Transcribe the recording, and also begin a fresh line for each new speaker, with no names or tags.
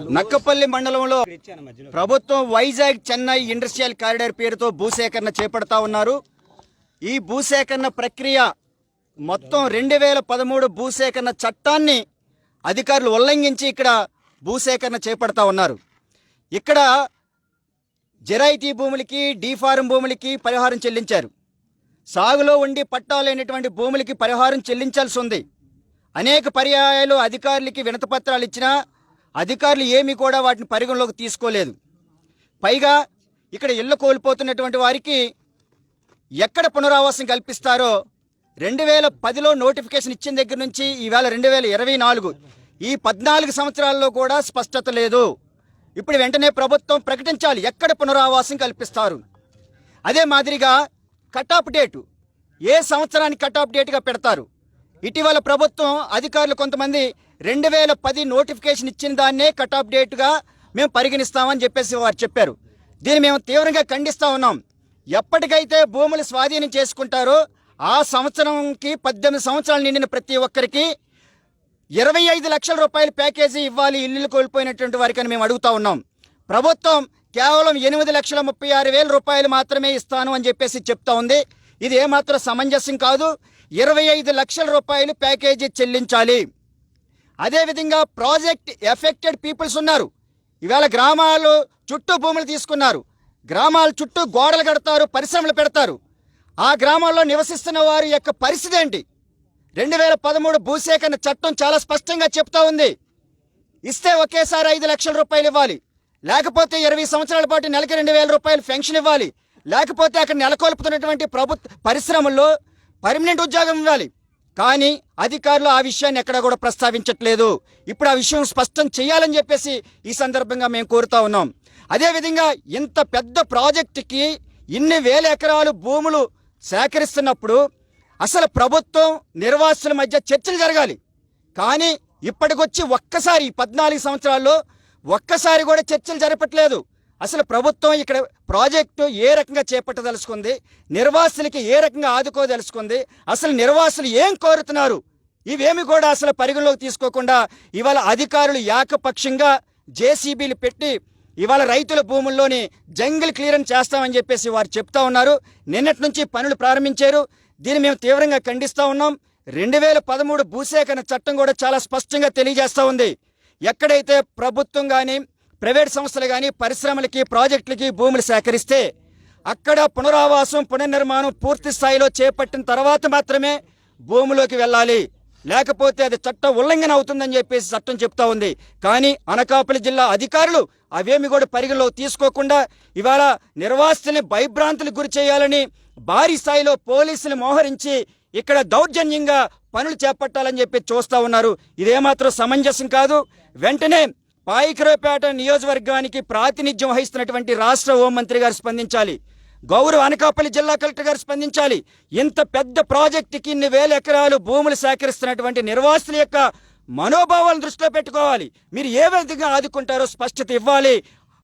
నక్కపల్లి మండలంలో ప్రభుత్వం Vizag Chennai industrial corridor పేరుతో భూసేకరణ చేపడతా ఉన్నారు. ఈ భూసేకరణ ప్రక్రియ మొత్తం రెండు వేల పదమూడు భూసేకరణ చట్టాన్ని అధికారులు ఉల్లంఘించి ఇక్కడ భూసేకరణ చేపడతా ఉన్నారు. ఇక్కడ జరాయితీ భూములకి డీఫారం భూములకి పరిహారం చెల్లించారు. సాగులో ఉండి పట్టాలైనటువంటి భూములకి పరిహారం చెల్లించాల్సి ఉంది. అనేక పర్యాయాలు అధికారులకి వినతపత్రాలు ఇచ్చినా అధికారులు ఏమీ కూడా వాటిని పరిగణలోకి తీసుకోలేదు. పైగా ఇక్కడ ఇళ్ళు కోల్పోతున్నటువంటి వారికి ఎక్కడ పునరావాసం కల్పిస్తారో రెండు వేల పదిలో నోటిఫికేషన్ ఇచ్చిన దగ్గర నుంచి ఈవేళ రెండు వేల ఇరవై నాలుగు ఈ పద్నాలుగు సంవత్సరాల్లో కూడా స్పష్టత లేదు. ఇప్పుడు వెంటనే ప్రభుత్వం ప్రకటించాలి ఎక్కడ పునరావాసం కల్పిస్తారు. అదే మాదిరిగా కటాప్ డేటు ఏ సంవత్సరానికి కటాప్ డేట్గా పెడతారు? ఇటీవల ప్రభుత్వం అధికారులు కొంతమంది రెండు వేల పది నోటిఫికేషన్ ఇచ్చిన దాన్నే కట్ ఆఫ్ డేట్గా మేము పరిగణిస్తామని చెప్పేసి వారు చెప్పారు. దీన్ని మేము తీవ్రంగా ఖండిస్తూ ఉన్నాం. ఎప్పటికైతే భూములు స్వాధీనం చేసుకుంటారో ఆ సంవత్సరంకి పద్దెనిమిది సంవత్సరాలు నిండిన ప్రతి ఒక్కరికి ఇరవై ఐదు లక్షల రూపాయల ప్యాకేజీ ఇవ్వాలి ఇల్లులు కోల్పోయినటువంటి వారికని మేము అడుగుతా ఉన్నాం. ప్రభుత్వం కేవలం ఎనిమిది లక్షల ముప్పై ఆరు వేల రూపాయలు మాత్రమే ఇస్తాను అని చెప్పేసి చెప్తా ఉంది. ఇది ఏమాత్రం సమంజసం కాదు. ఇరవై ఐదు లక్షల రూపాయలు ప్యాకేజీ చెల్లించాలి. అదేవిధంగా ప్రాజెక్ట్ ఎఫెక్టెడ్ పీపుల్స్ ఉన్నారు. ఇవాళ గ్రామాలు చుట్టూ భూములు తీసుకున్నారు. గ్రామాల చుట్టూ గోడలు కడతారు పరిశ్రమలు పెడతారు. ఆ గ్రామాల్లో నివసిస్తున్న వారి యొక్క పరిస్థితి ఏంటి? రెండు వేల పదమూడు భూసేకరణ చట్టం చాలా స్పష్టంగా చెప్తా ఉంది. ఇస్తే ఒకేసారి ఐదు లక్షల రూపాయలు ఇవ్వాలి. లేకపోతే ఇరవై సంవత్సరాల పాటు నెలకి రెండు వేల రూపాయలు పెన్షన్ ఇవ్వాలి. లేకపోతే అక్కడ నెలకొల్పుతున్నటువంటి ప్రభుత్వ పరిశ్రమల్లో పర్మనెంట్ ఉద్యోగం ఇవ్వాలి. కానీ అధికారులు ఆ విషయాన్ని ఎక్కడ కూడా ప్రస్తావించట్లేదు. ఇప్పుడు ఆ విషయం స్పష్టం చేయాలని చెప్పేసి ఈ సందర్భంగా మేము కోరుతా ఉన్నాం. అదేవిధంగా ఇంత పెద్ద ప్రాజెక్టుకి ఇన్ని వేల ఎకరాలు భూములు సేకరిస్తున్నప్పుడు అసలు ప్రభుత్వం నిర్వాసుల మధ్య చర్చలు జరగాలి. కానీ ఇప్పటికొచ్చి ఒక్కసారి ఈ పద్నాలుగు సంవత్సరాల్లో ఒక్కసారి కూడా చర్చలు జరపట్లేదు. అసలు ప్రభుత్వం ఇక్కడ ప్రాజెక్టు ఏ రకంగా చేపట్టదలుచుకుంది నిర్వాసులకి ఏ రకంగా ఆదుకోదలుచుకుంది అసలు నిర్వాసులు ఏం కోరుతున్నారు? ఇవేమి కూడా అసలు పరిగణలోకి తీసుకోకుండా ఇవాళ అధికారులు ఏకపక్షంగా జేసీబీలు పెట్టి ఇవాళ రైతుల భూముల్లోని జంగిల్ క్లియరెన్స్ చేస్తామని చెప్పేసి వారు చెప్తా ఉన్నారు. నిన్నటి నుంచి పనులు ప్రారంభించారు. దీన్ని మేము తీవ్రంగా ఖండిస్తూ ఉన్నాం. రెండు వేల పదమూడు భూసేకరణ చట్టం కూడా చాలా స్పష్టంగా తెలియజేస్తూ ఉంది. ఎక్కడైతే ప్రభుత్వం కానీ ప్రైవేట్ సంస్థలు కానీ పరిశ్రమలకి ప్రాజెక్టులకి భూములు సేకరిస్తే అక్కడ పునరావాసం పునర్నిర్మాణం పూర్తి స్థాయిలో చేపట్టిన తర్వాత మాత్రమే భూమిలోకి వెళ్ళాలి. లేకపోతే అది చట్టం ఉల్లంఘన అవుతుందని చెప్పేసి చట్టం చెప్తా ఉంది. కానీ అనకాపల్లి జిల్లా అధికారులు అవేమి కూడా పరిగణలో తీసుకోకుండా ఇవాళ నిర్వాసితుల్ని భయభ్రాంతులకు గురి చేయాలని భారీ స్థాయిలో పోలీసులు మోహరించి ఇక్కడ దౌర్జన్యంగా పనులు చేపట్టాలని చెప్పి చూస్తా ఉన్నారు. ఇదేమాత్రం సమంజసం కాదు. వెంటనే పాయికరావుపేట నియోజకవర్గానికి ప్రాతినిధ్యం వహిస్తున్నటువంటి రాష్ట్ర హోంమంత్రి గారు స్పందించాలి. గౌరవ అనకాపల్లి జిల్లా కలెక్టర్ గారు స్పందించాలి. ఇంత పెద్ద ప్రాజెక్టుకి ఇన్ని వేల ఎకరాలు భూములు సేకరిస్తున్నటువంటి నిర్వాసుల యొక్క మనోభావాలను దృష్టిలో పెట్టుకోవాలి. మీరు ఏ విధంగా ఆదుకుంటారో స్పష్టత ఇవ్వాలి.